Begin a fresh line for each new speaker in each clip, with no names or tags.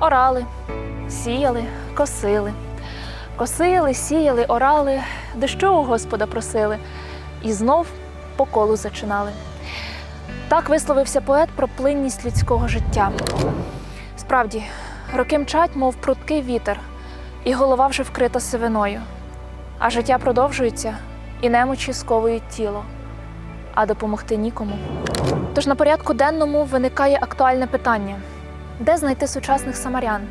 Орали, сіяли, косили. Косили, сіяли, орали, дощу у Господа просили, і знов по колу зачинали. Так висловився поет про плинність людського життя. Справді, роки мчать, мов пруткий вітер, і голова вже вкрита сивиною. А життя продовжується, і немочі сковують тіло, а допомогти нікому. Тож на порядку денному виникає актуальне питання: де знайти сучасних самарян,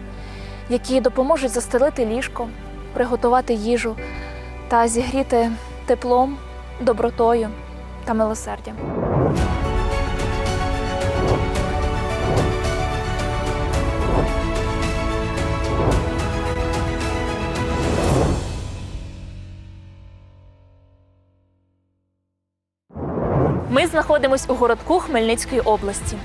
які допоможуть застелити ліжко, приготувати їжу та зігріти теплом, добротою та милосердям. Ми знаходимось у городку Хмельницької області.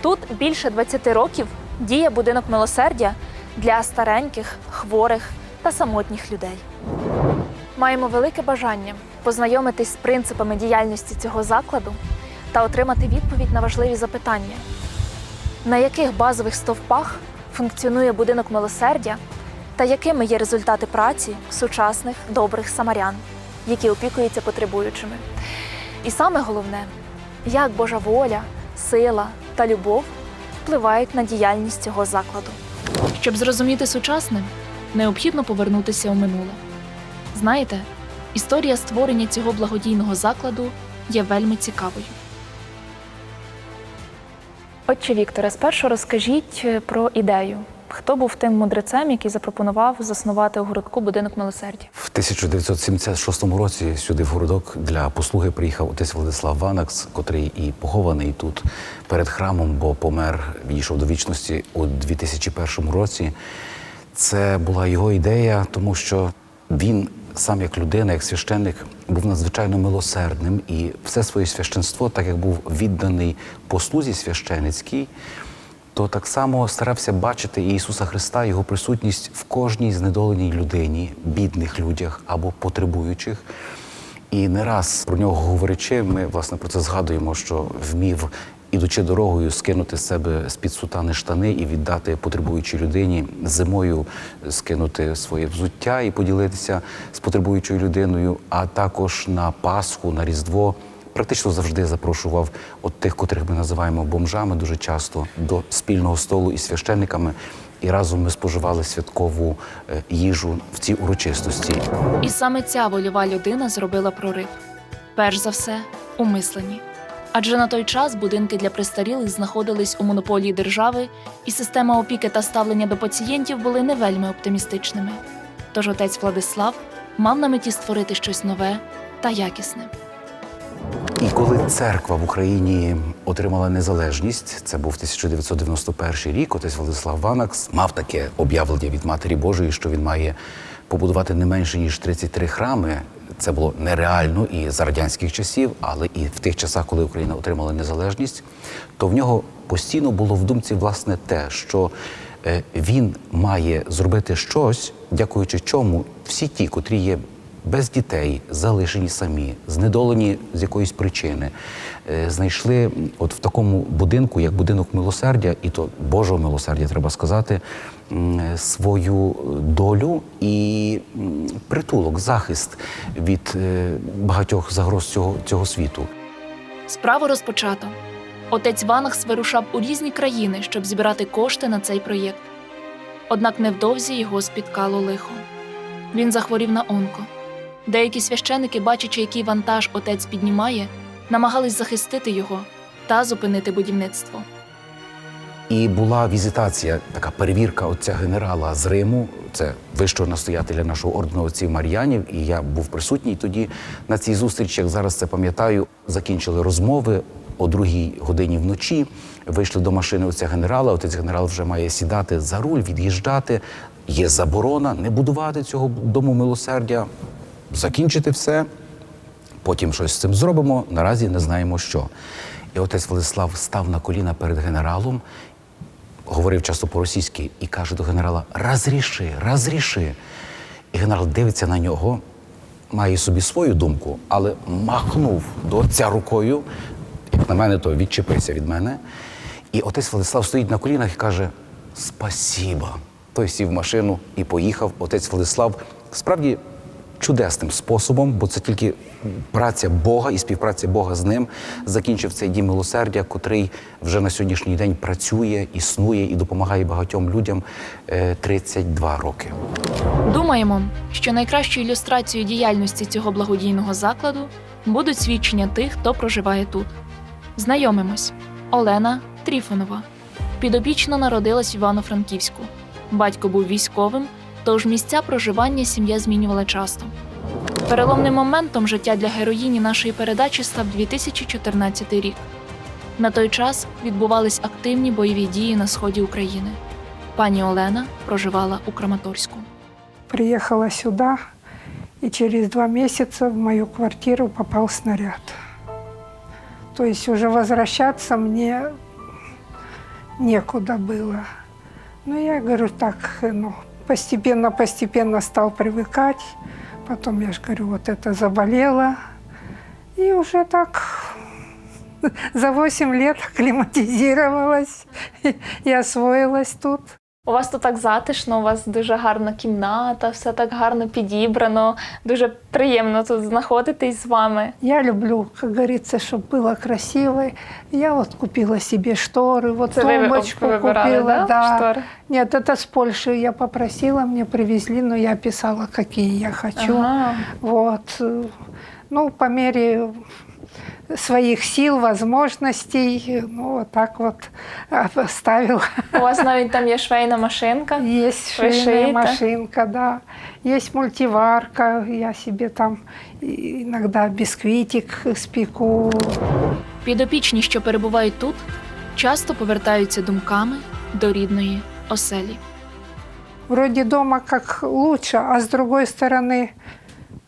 Тут більше 20 років діє будинок милосердя для стареньких, хворих та самотніх людей. Маємо велике бажання познайомитись з принципами діяльності цього закладу та отримати відповідь на важливі запитання, на яких базових стовпах функціонує будинок милосердя та якими є результати праці сучасних добрих самарян, які опікуються потребуючими. І саме головне, як Божа воля, сила та любов впливають на діяльність цього закладу. Щоб зрозуміти сучасне, необхідно повернутися у минуле. Знаєте, історія створення цього благодійного закладу є вельми цікавою. Отче Вікторе, спершу розкажіть е, про ідею. Хто був тим мудрецем, який запропонував заснувати у городку будинок милосердя?
В 1976 році сюди в городок для послуги приїхав отець Владислав Ванакс, котрий і похований тут перед храмом, бо помер, відійшов до вічності у 2001 році. Це була його ідея, тому що він сам як людина, як священник, був надзвичайно милосердним і все своє священство, так як був відданий послузі священицькій, то так само старався бачити Ісуса Христа, Його присутність в кожній знедоленій людині, бідних людях або потребуючих. І не раз про нього говорячи, ми власне про це згадуємо, що вмів, ідучи дорогою, скинути з себе з-під сутани штани і віддати потребуючій людині зимою, скинути своє взуття і поділитися з потребуючою людиною, а також на Пасху, на Різдво. Практично завжди запрошував от тих, котрих ми називаємо бомжами, дуже часто до спільного столу із священниками, і разом ми споживали святкову е, їжу в цій урочистості.
І саме ця вольова людина зробила прорив. Перш за все, у мисленні. Адже на той час будинки для престарілих знаходились у монополії держави, і система опіки та ставлення до пацієнтів були не вельми оптимістичними. Тож отець Владислав мав на меті створити щось нове та якісне.
І коли церква в Україні отримала незалежність, це був 1991 рік. Отець Владислав Ванакс мав таке об'явлення від Матері Божої, що він має побудувати не менше ніж 33 храми. Це було нереально і за радянських часів, але і в тих часах, коли Україна отримала незалежність, то в нього постійно було в думці власне те, що е, він має зробити щось, дякуючи чому всі ті, котрі є без дітей, залишені самі, знедолені з якоїсь причини, е, знайшли от в такому будинку, як будинок милосердя, і то Божого милосердя, треба сказати, свою долю і притулок, захист від е, багатьох загроз цього, цього світу.
Справу розпочато. Отець Ванахс вирушав у різні країни, щоб зібрати кошти на цей проєкт. Однак невдовзі його спіткало лихо. Він захворів на онко. Деякі священики, бачачи, який вантаж отець піднімає, намагались захистити його та зупинити будівництво.
І була візитація, така перевірка отця генерала з Риму, це вищого настоятеля нашого ордену отців Мар'янів. І я був присутній тоді на цій зустрічі. Як зараз це пам'ятаю, закінчили розмови о другій годині вночі. Вийшли до машини отця генерала. Отець генерал вже має сідати за руль, від'їжджати. Є заборона не будувати цього дому милосердя, закінчити все. Потім щось з цим зробимо. Наразі не знаємо що. І отець Владислав став на коліна перед генералом, говорив часто по-російськи і каже до генерала: Розріши, розріши. І генерал дивиться на нього, має собі свою думку, але махнув до отця рукою. Як на мене, то відчепися від мене. І отець Владислав стоїть на колінах і каже: спасіба. Той сів в машину і поїхав. Отець Владислав справді чудесним способом, бо це тільки праця Бога і співпраця Бога з ним закінчив цей дім милосердя, котрий вже на сьогоднішній день працює, існує і допомагає багатьом людям е, 32 роки.
Думаємо, що найкращою ілюстрацією діяльності цього благодійного закладу будуть свідчення тих, хто проживає тут. Знайомимось. Олена Тріфонова. Підопічна народилась в Івано-Франківську. Батько був військовим, тож місця проживання сім'я змінювала часто. Переломним моментом життя для героїні нашої передачі став 2014 рік. На той час відбувались активні бойові дії на сході України. Пані Олена проживала у Краматорську.
Приехала сюда, и через два месяца в мою квартиру попал снаряд. То есть уже возвращаться мне некуда было. Но я говорю, так, ну, постепенно-постепенно стал привыкать. Потом, я же говорю, вот это заболело. И уже так за 8 лет акклиматизировалась и освоилась тут.
У вас тут так затишно, у вас дуже гарна кімната, все так гарно підібрано. Дуже приємно тут знаходитись з вами.
Я люблю, как говорится, чтобы было красиво. Я вот купила себе шторы, вот
Це ви
тумбочку
вибирали,
купила.
да, штори?
Нет, это с Польши я попросила, мне привезли, но я писала, какие я хочу.
Ага.
Вот. Ну, по мере своих сил, возможностей, ну, вот так вот а, ставила.
У вас навіть там є швейна машинка.
Есть швейная машинка, да. Есть мультиварка, я себе там иногда бисквитик спеку.
Підопічні, що перебувають тут, часто повертаються думками до рідної оселі.
Вроде дома как лучше, а с другой стороны,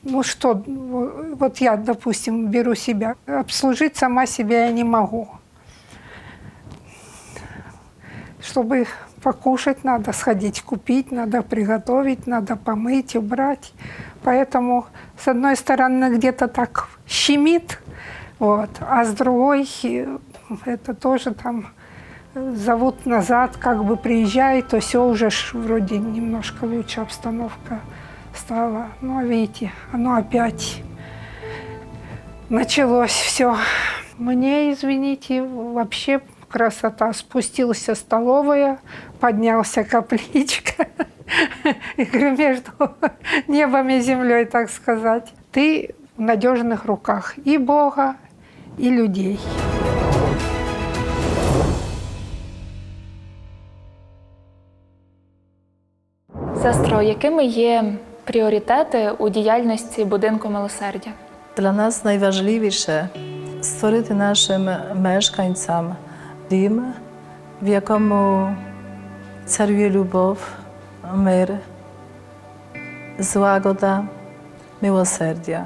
ну что, вот я, допустим, беру себя, обслужить сама себя я не могу. Чтобы покушать, надо сходить купить, надо приготовить, надо помыть, убрать. Поэтому, с одной стороны, где-то так щемит, вот, а с другой, это тоже там зовут назад, как бы приезжай, то все уже вроде немножко лучше обстановка стала. Ну, а видите, оно опять началось все. Мне, извините, вообще красота. Спустился столовая, поднялся капличка. Между небом и землей, так сказать. Ты в надежных руках и Бога, и людей.
Сестро, якими є пріоритети у діяльності будинку милосердя?
Для нас найважливіше створити нашим мешканцям дім, в якому царює любов, мир, злагода, милосердя.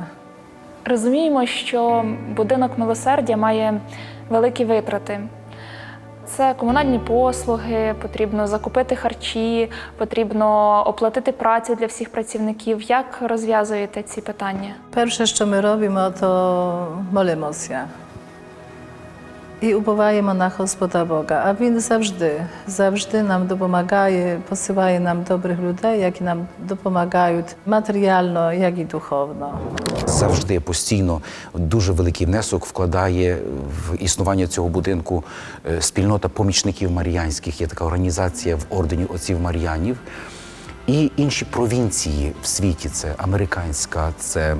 Розуміємо, що будинок милосердя має великі витрати. Це комунальні послуги, потрібно закупити харчі, потрібно оплатити працю для всіх працівників. Як розв'язуєте ці питання?
Перше, що ми робимо, то молимося. І уповаємо на Господа Бога. А Він завжди, завжди нам допомагає, посилає нам добрих людей, які нам допомагають матеріально, як і духовно.
завжди постійно дуже великий внесок вкладає в існування цього будинку е, спільнота помічників маріянських. Є така організація в ордені отців Мар'янів. І інші провінції в світі це американська, це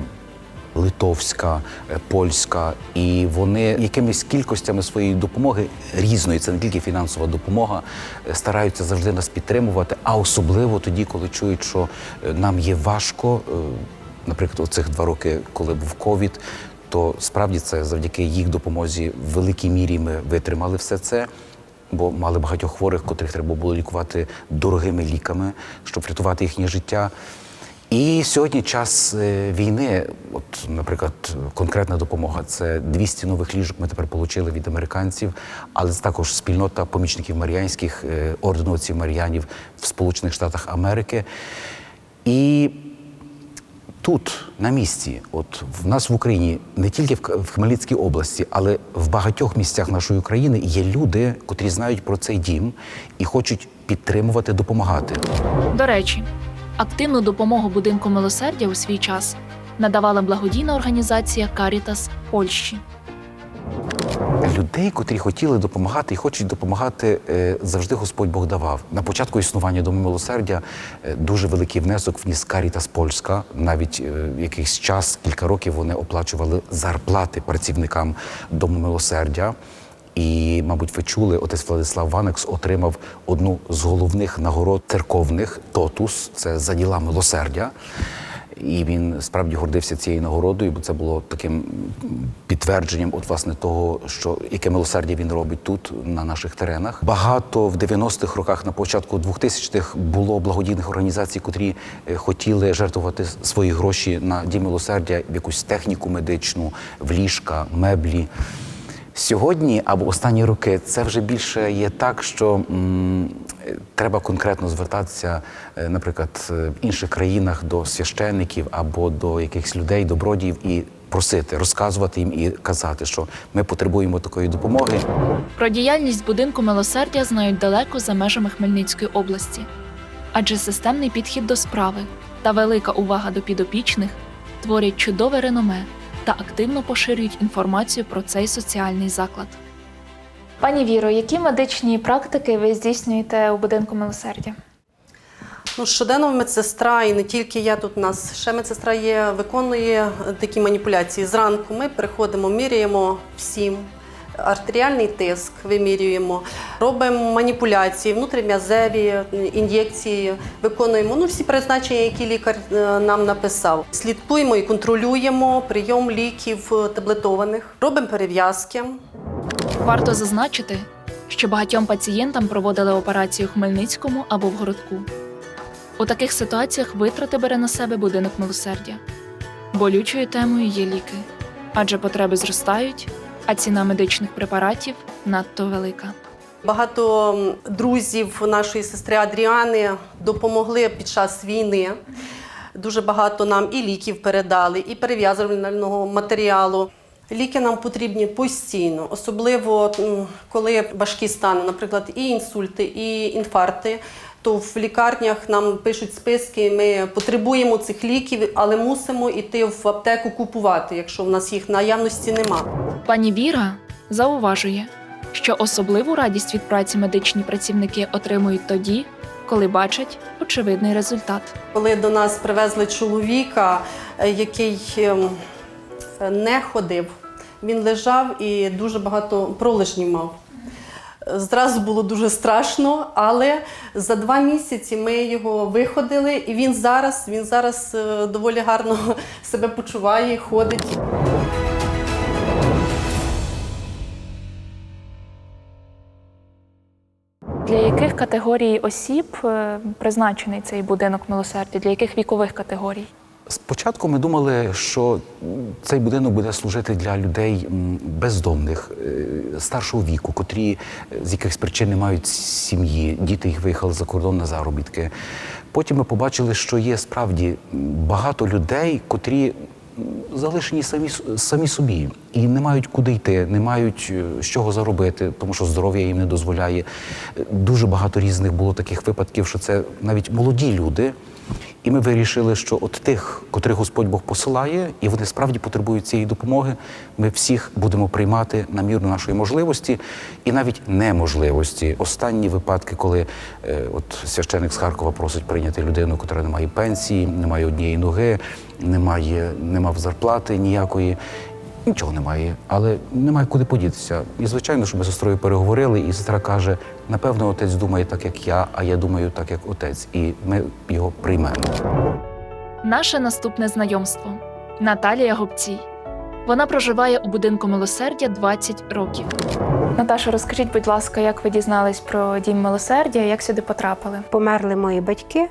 литовська, е, польська, і вони якимись кількостями своєї допомоги різної, це не тільки фінансова допомога, е, стараються завжди нас підтримувати, а особливо тоді, коли чують, що е, нам є важко. Наприклад, оцих два роки, коли був ковід, то справді це завдяки їх допомозі в великій мірі ми витримали все це. Бо мали багатьох хворих, котрих треба було лікувати дорогими ліками, щоб врятувати їхнє життя. І сьогодні час е, війни, от, наприклад, конкретна допомога це 200 нових ліжок. Ми тепер отримали від американців, але це також спільнота помічників маріянських е, Мар'янів в Сполучених Штатах Америки. І тут, на місці, от в нас в Україні, не тільки в Хмельницькій області, але в багатьох місцях нашої країни є люди, котрі знають про цей дім і хочуть підтримувати, допомагати.
До речі, активну допомогу будинку милосердя у свій час надавала благодійна організація Карітас Польщі.
Людей, котрі хотіли допомагати і хочуть допомагати, е, завжди Господь Бог давав. На початку існування Дому милосердя е, дуже великий внесок вніс Карітас Польська. Навіть е, якийсь час, кілька років, вони оплачували зарплати працівникам Дому милосердя. І, мабуть, ви чули, отець Владислав Ванекс отримав одну з головних нагород церковних тотус це за діла милосердя. І він справді гордився цією нагородою, бо це було таким підтвердженням, от власне того, що яке милосердя він робить тут, на наших теренах. Багато в 90-х роках, на початку 2000-х було благодійних організацій, котрі е, хотіли жертвувати свої гроші на дім милосердя в якусь техніку медичну, в ліжка, меблі. Сьогодні або останні роки це вже більше є так, що м, треба конкретно звертатися, е, наприклад, е, в інших країнах до священників або до якихось людей, добродіїв і просити, розказувати їм і казати, що ми потребуємо такої допомоги.
Про діяльність будинку милосердя знають далеко за межами Хмельницької області, адже системний підхід до справи та велика увага до підопічних творять чудове реноме та активно поширюють інформацію про цей соціальний заклад. Пані Віро, які медичні практики ви здійснюєте у будинку милосердя?
Ну, щоденно медсестра, і не тільки я тут у нас ще медсестра є, виконує такі маніпуляції. Зранку ми приходимо, міряємо всім. Артеріальний тиск вимірюємо, робимо маніпуляції, внутрім'язеві ін'єкції, виконуємо ну, всі призначення, які лікар е, нам написав. Слідкуємо і контролюємо прийом ліків таблетованих, робимо перев'язки.
Варто зазначити, що багатьом пацієнтам проводили операцію у Хмельницькому або в городку. У таких ситуаціях витрати бере на себе будинок милосердя. Болючою темою є ліки, адже потреби зростають, а ціна медичних препаратів надто велика.
Багато друзів нашої сестри Адріани допомогли під час війни. Дуже багато нам і ліків передали, і перев'язувального матеріалу. Ліки нам потрібні постійно, особливо коли важкі стани, наприклад, і інсульти, і інфаркти. То в лікарнях нам пишуть списки. Ми потребуємо цих ліків, але мусимо йти в аптеку купувати, якщо в нас їх наявності нема.
Пані Віра зауважує, що особливу радість від праці медичні працівники отримують тоді, коли бачать очевидний результат.
Коли до нас привезли чоловіка, е, який ем, не ходив, він лежав і дуже багато пролежнів мав. Зразу було дуже страшно, але за два місяці ми його виходили, і він зараз, він зараз е, доволі гарно себе почуває, ходить.
Для яких категорій осіб е, призначений цей будинок милосердя? Для яких вікових категорій?
Спочатку ми думали, що цей будинок буде служити для людей бездомних, е, старшого віку, котрі е, з якихось причин не мають сім'ї, діти їх виїхали за кордон на заробітки. Потім ми побачили, що є справді багато людей, котрі залишені самі, самі собі і не мають куди йти, не мають е, з чого заробити, тому що здоров'я їм не дозволяє. Дуже багато різних було таких випадків, що це навіть молоді люди. І ми вирішили, що от тих, котрих Господь Бог посилає, і вони справді потребують цієї допомоги, ми всіх будемо приймати на міру нашої можливості і навіть неможливості. Останні випадки, коли е, от священик з Харкова просить прийняти людину, котра не має пенсії, не має однієї ноги, не має, зарплати ніякої. Нічого немає, але немає куди подітися. І звичайно, що ми з сестрою переговорили, і сестра каже: напевно, отець думає так, як я, а я думаю так, як отець, і ми його приймемо.
Наше наступне знайомство Наталія Гобцій. Вона проживає у будинку милосердя 20 років. Наташа, розкажіть, будь ласка, як ви дізнались про дім милосердя, як сюди потрапили?
Померли мої батьки.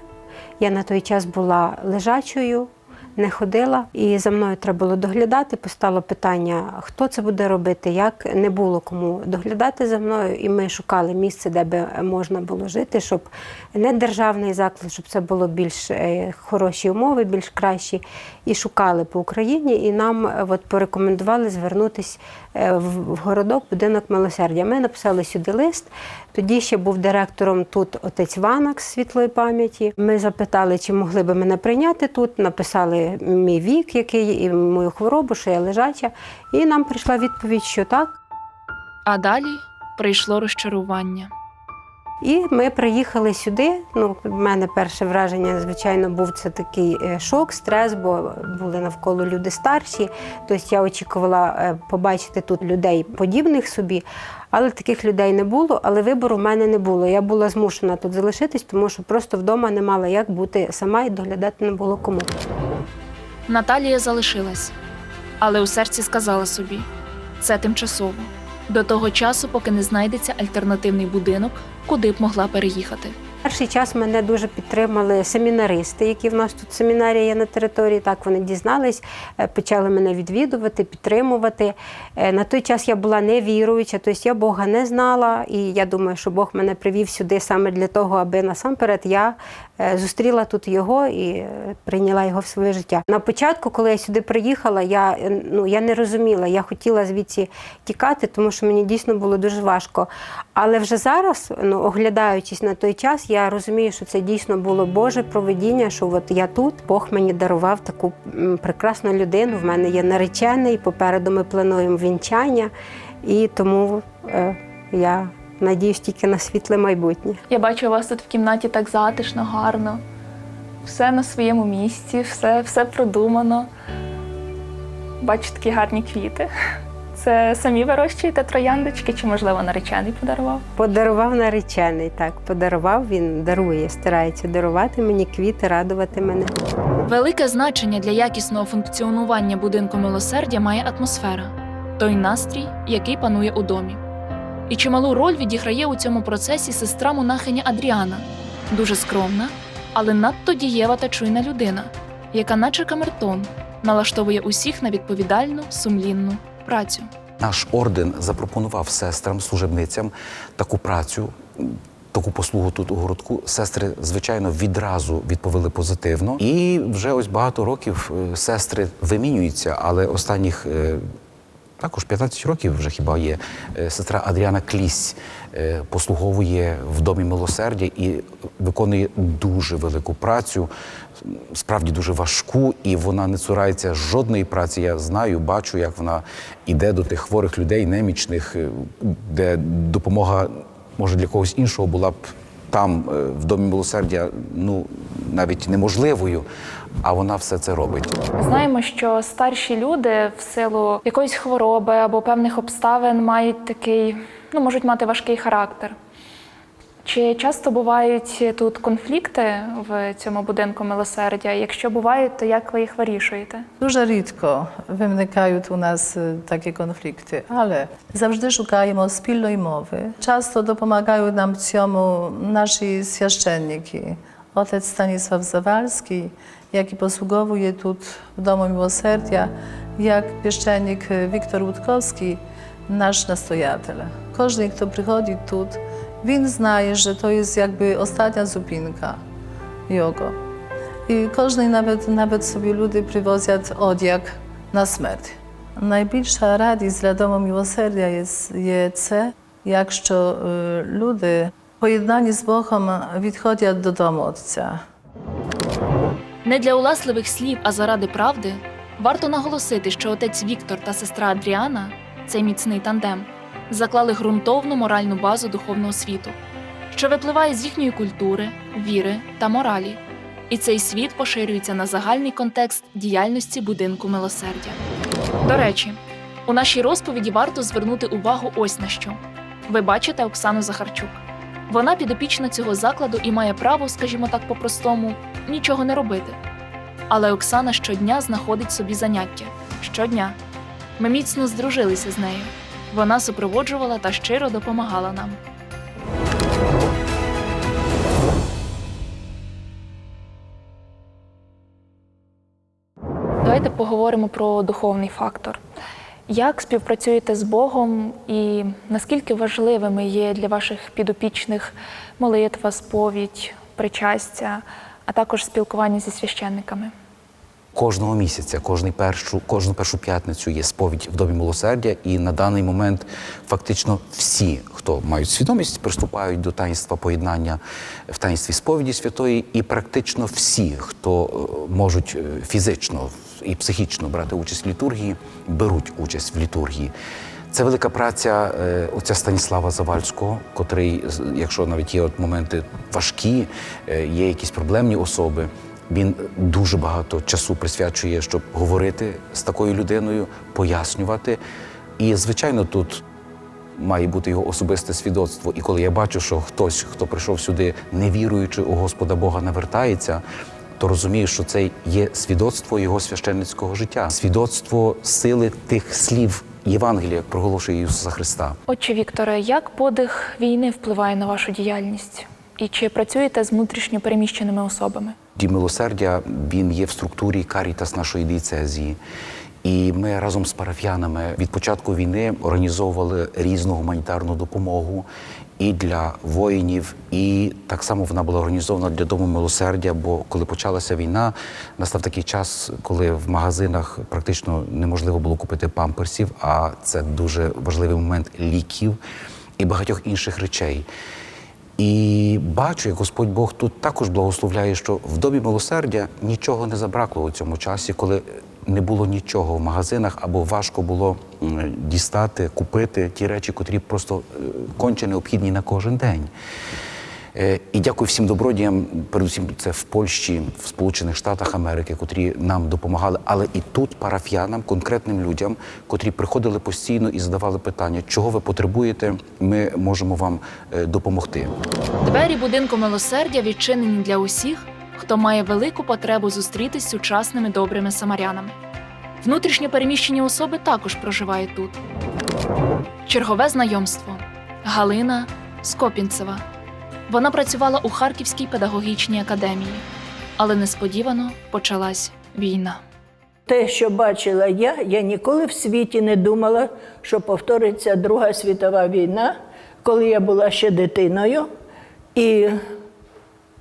Я на той час була лежачою, не ходила, і за мною треба було доглядати. Постало питання, хто це буде робити, як не було кому доглядати за мною. І ми шукали місце, де би можна було жити, щоб не державний заклад, щоб це було більш е, хороші умови, більш кращі. І шукали по Україні, і нам е, от порекомендували звернутися е, в в городок будинок милосердя. Ми написали сюди лист. Тоді ще був директором тут отець Ванак з світлої пам'яті. Ми запитали, чи могли би мене прийняти тут. Написали мій вік, який і мою хворобу, що я лежача. І нам прийшла відповідь, що так.
А далі прийшло розчарування.
І ми приїхали сюди. Ну, в мене перше враження, звичайно, був це такий е, шок, стрес, бо були навколо люди старші. Тобто я очікувала е, побачити тут людей подібних собі, але таких людей не було. Але вибору в мене не було. Я була змушена тут залишитись, тому що просто вдома не мала як бути сама і доглядати не було кому.
Наталія залишилась, але у серці сказала собі: це тимчасово. До того часу, поки не знайдеться альтернативний будинок, куди б могла переїхати.
Перший час мене дуже підтримали семінаристи, які в нас тут семінарія є на території. Так вони дізнались, е, почали мене відвідувати, підтримувати. Е, На той час я була невіруюча, тобто я Бога не знала, і я думаю, що Бог мене привів сюди саме для того, аби насамперед я зустріла тут його і е, прийняла його в своє життя. На початку, коли я сюди приїхала, я, е, ну, я не розуміла, я хотіла звідси тікати, тому що мені дійсно було дуже важко. Але вже зараз, ну, оглядаючись на той час, я розумію, що це дійсно було Боже проведіння, що от я тут, Бог мені дарував таку прекрасну людину. В мене є наречений, попереду ми плануємо вінчання, і тому е, я надіюсь тільки на світле майбутнє.
Я бачу у вас тут в кімнаті так затишно, гарно. Все на своєму місці, все, все продумано. Бачу такі гарні квіти. Це самі вирощуєте трояндочки, чи, можливо, наречений подарував?
Подарував наречений, так, подарував, він дарує, старається дарувати мені квіти, радувати мене.
Велике значення для якісного функціонування будинку милосердя має атмосфера той настрій, який панує у домі. І чималу роль відіграє у цьому процесі сестра монахиня Адріана, дуже скромна, але надто дієва та чуйна людина, яка, наче камертон, налаштовує усіх на відповідальну, сумлінну працю.
Наш орден запропонував сестрам, служебницям таку працю, таку послугу тут у городку. Сестри, звичайно, відразу відповіли позитивно. І вже ось багато років е, сестри вимінюються, але останніх. Також 15 років вже хіба є. Е, Сестра Адріана Клісь е, послуговує в домі милосердя і виконує дуже велику працю, справді дуже важку, і вона не цурається жодної праці. Я знаю, бачу, як вона іде до тих хворих людей, немічних, е, де допомога може для когось іншого була б там, в домі милосердя, ну навіть неможливою. А вона все це робить.
Знаємо, що старші люди в силу якоїсь хвороби або певних обставин мають такий, ну можуть мати важкий характер. Чи часто бувають тут конфлікти в цьому будинку милосердя? Якщо бувають, то як ви їх вирішуєте?
Дуже рідко виникають у нас е, такі конфлікти, але завжди шукаємо спільної мови. Часто допомагають нам в цьому наші священники. Отець Stanisław Zawalski, який послуговує тут в Domu Miłosierdzia, jak pieszczennik Wiktor Łódkowski, nasz nastojatel. Każdy, kto przychodzi tu, він знає, że to jest jakby ostatnia zupinka його. І кожен навіть, навіть собі люди привозять одяг на смерть. Найбільша радість для Дому милосердя є, є це, якщо е, люди, поєднані з Богом, відходять додому Отця.
Не для уласливих слів, а заради правди, варто наголосити, що отець Віктор та сестра Адріана, цей міцний тандем, заклали ґрунтовну моральну базу духовного світу, що випливає з їхньої культури, віри та моралі. І цей світ поширюється на загальний контекст діяльності будинку милосердя. До речі, у нашій розповіді варто звернути увагу ось на що. Ви бачите Оксану Захарчук. Вона підопічна цього закладу і має право, скажімо так по-простому, нічого не робити. Але Оксана щодня знаходить собі заняття. Щодня. Ми міцно здружилися з нею. Вона супроводжувала та щиро допомагала нам. Давайте поговоримо про духовний фактор. Як співпрацюєте з Богом і наскільки важливими є для ваших підопічних молитва, сповідь, причастя, а також спілкування зі священниками?
Кожного місяця, кожний першу, кожну першу п'ятницю є сповідь в домі милосердя, і на даний момент фактично всі, хто мають свідомість, приступають до таїнства поєднання в таїнстві сповіді святої, і практично всі, хто е, можуть е, фізично і психічно брати участь в літургії, беруть участь в літургії. Це велика праця е, отця Станіслава Завальського, котрий, якщо навіть є от моменти важкі, е, є якісь проблемні особи. Він дуже багато часу присвячує, щоб говорити з такою людиною, пояснювати. І, звичайно, тут має бути його особисте свідоцтво. І коли я бачу, що хтось, хто прийшов сюди, не віруючи у Господа Бога, навертається, то розумію, що це є свідоцтво його священницького життя, свідоцтво сили тих слів Євангелія, як проголошує Ісуса Христа.
Отче Вікторе, як подих війни впливає на вашу діяльність? І чи працюєте з внутрішньо переміщеними особами?
Дім милосердя він є в структурі Карітас нашої дієцезії. І ми разом з парафіянами від початку війни організовували різну гуманітарну допомогу і для воїнів, і так само вона була організована для дому милосердя. Бо коли почалася війна, настав такий час, коли в магазинах практично неможливо було купити памперсів, а це дуже важливий момент ліків і багатьох інших речей. І бачу, як Господь Бог тут також благословляє, що в домі милосердя нічого не забракло у цьому часі, коли не було нічого в магазинах, або важко було дістати, купити ті речі, котрі просто е, конче необхідні на кожен день. Е, І дякую всім добродіям, передусім це в Польщі, в Сполучених Штатах Америки, котрі нам допомагали, але і тут парафіянам, конкретним людям, котрі приходили постійно і задавали питання, чого ви потребуєте, ми можемо вам е, допомогти.
Двері будинку милосердя відчинені для усіх, хто має велику потребу зустрітись з сучасними добрими самарянами. Внутрішньо переміщені особи також проживають тут. Чергове знайомство Галина Скопінцева. Вона працювала у Харківській педагогічній академії, але несподівано почалась війна.
Те, що бачила я, я ніколи в світі не думала, що повториться Друга світова війна, коли я була ще дитиною і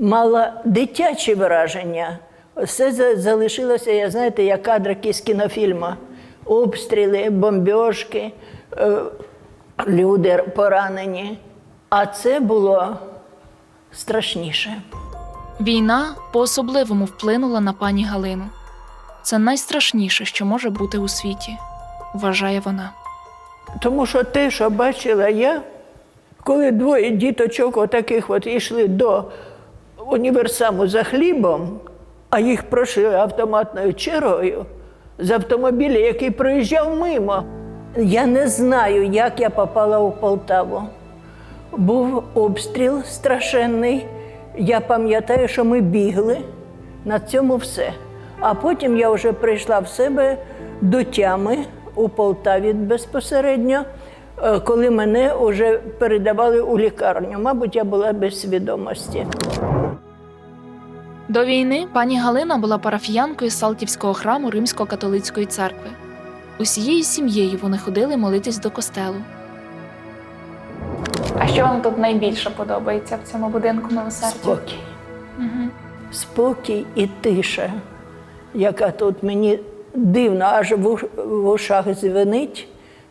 мала дитячі враження. Все залишилося, я знаєте, як кадри з кінофільму. Обстріли, бомбьошки, е, люди поранені. А це було страшніше.
Війна по-особливому вплинула на пані Галину. Це найстрашніше, що може бути у світі, вважає вона.
Тому що те, що бачила я, коли двоє діточок отаких от йшли до універсаму за хлібом, а їх прошили автоматною чергою з автомобіля, який проїжджав мимо. Я не знаю, як я попала у Полтаву. Був обстріл страшенний. Я пам'ятаю, що ми бігли. На цьому все. А потім я вже прийшла в себе до тями у Полтаві безпосередньо, коли мене вже передавали у лікарню. Мабуть, я була без свідомості.
До війни пані Галина була парафіянкою Салтівського храму Римсько-католицької церкви. Усією сім'єю вони ходили молитись до костелу. А що вам тут найбільше подобається в цьому будинку милосердя?
Спокій. Спокій і тиша, яка тут мені дивно, аж в в ушах дзвенить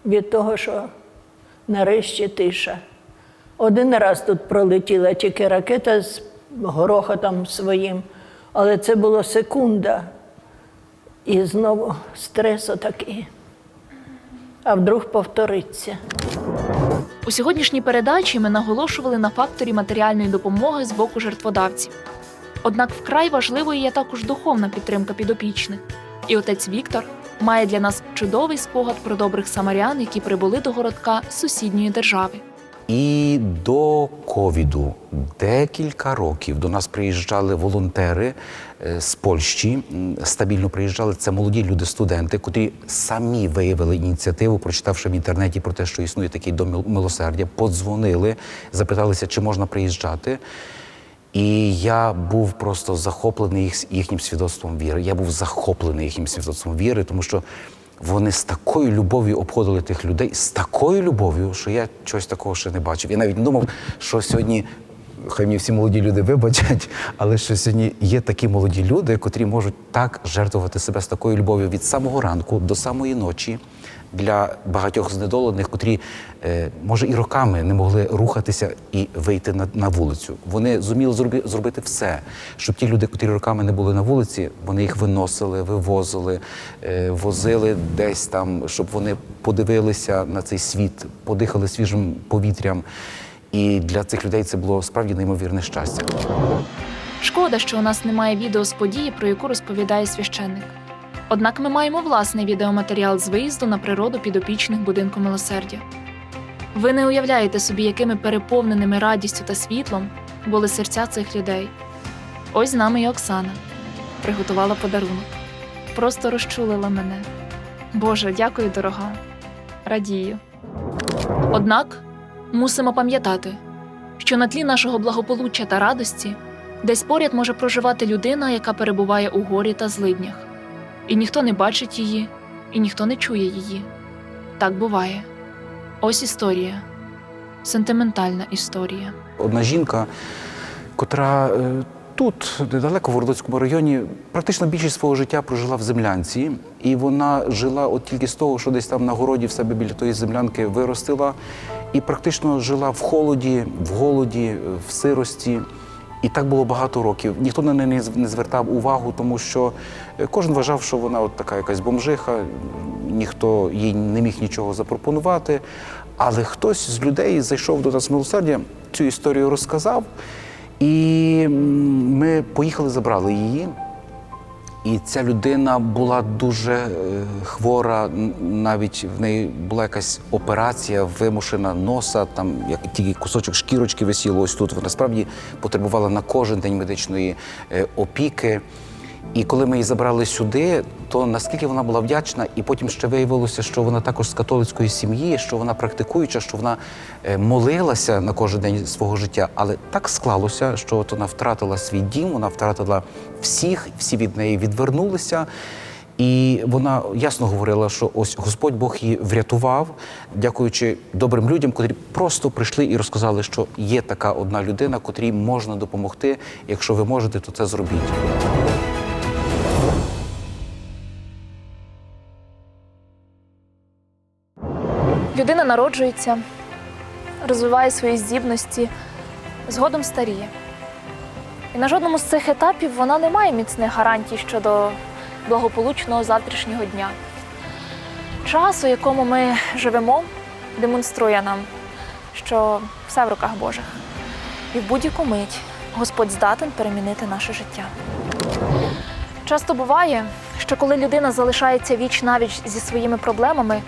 від того, що нарешті тиша. Один раз тут пролетіла тільки ракета з грохотом своїм, але це було секунда. І знову стрес отакий. А вдруг повториться.
У сьогоднішній передачі ми наголошували на факторі матеріальної допомоги з боку жертводавців. Однак вкрай важливою є також духовна підтримка підопічних. І отець Віктор має для нас чудовий спогад про добрих самарян, які прибули до городка сусідньої держави.
І до ковіду декілька років до нас приїжджали волонтери е, з Польщі. Стабільно приїжджали. Це молоді люди, студенти, котрі самі виявили ініціативу, прочитавши в інтернеті про те, що існує такий дом милосердя, подзвонили, запиталися, чи можна приїжджати. І я був просто захоплений їх, їхнім свідоцтвом віри. Я був захоплений їхнім свідоцтвом віри, тому що вони з такою любов'ю обходили тих людей, з такою любов'ю, що я чогось такого ще не бачив. Я навіть думав, що сьогодні. Хай мені всі молоді люди вибачать, але що сьогодні є такі молоді люди, котрі можуть так жертвувати себе з такою любов'ю від самого ранку до самої ночі для багатьох знедолених, котрі е, може і роками не могли рухатися і вийти на, на вулицю. Вони зуміли зроби, зробити все, щоб ті люди, котрі роками не були на вулиці, вони їх виносили, вивозили, е, возили десь там, щоб вони подивилися на цей світ, подихали свіжим повітрям. І для цих людей це було справді неймовірне щастя.
Шкода, що у нас немає відео з події, про яку розповідає священник. Однак ми маємо власний відеоматеріал з виїзду на природу підопічних будинку милосердя. Ви не уявляєте собі, якими переповненими радістю та світлом були серця цих людей. Ось з нами і Оксана приготувала подарунок. Просто розчулила мене. Боже, дякую, дорога. Радію. Однак мусимо пам'ятати, що на тлі нашого благополуччя та радості десь поряд може проживати людина, яка перебуває у горі та злиднях, і ніхто не бачить її, і ніхто не чує її. Так буває. Ось історія, сентиментальна історія.
Одна жінка, котра е, тут, недалеко в Городоцькому районі, практично більшість свого життя прожила в землянці, і вона жила от тільки з того, що десь там на городі в себе біля тої землянки виростила, і практично жила в холоді, в голоді, в сирості. І так було багато років. Ніхто на неї не звертав увагу, тому що е, кожен вважав, що вона от така якась бомжиха, ніхто їй не міг нічого запропонувати. Але хтось з людей зайшов до нас в милосердя, цю історію розказав, і ми поїхали, забрали її. І ця людина була дуже е, хвора, навіть в неї була якась операція вимушена носа, там як тільки кусочок шкірочки висіло ось тут. Вона справді потребувала на кожен день медичної е, опіки. І коли ми її забрали сюди, то наскільки вона була вдячна, і потім ще виявилося, що вона також з католицької сім'ї, що вона практикуюча, що вона е, молилася на кожен день свого життя. Але так склалося, що от вона втратила свій дім, вона втратила всіх, всі від неї відвернулися. І вона ясно говорила, що ось Господь Бог її врятував, дякуючи добрим людям, котрі просто прийшли і розказали, що є така одна людина, котрій можна допомогти. Якщо ви можете, то це зробіть.
Людина народжується, розвиває свої здібності, згодом старіє. І на жодному з цих етапів вона не має міцних гарантій щодо благополучного завтрашнього дня. Час, у якому ми живемо, демонструє нам, що все в руках Божих. І в будь-яку мить Господь здатен перемінити наше життя. Часто буває, що коли людина залишається віч навіч зі своїми проблемами,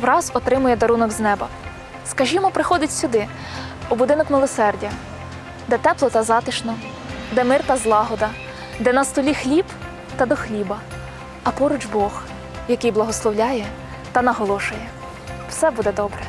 враз отримує дарунок з неба. Скажімо, приходить сюди, у будинок милосердя, де тепло та затишно, де мир та злагода, де на столі хліб та до хліба, а поруч Бог, який благословляє та наголошує. Все буде добре.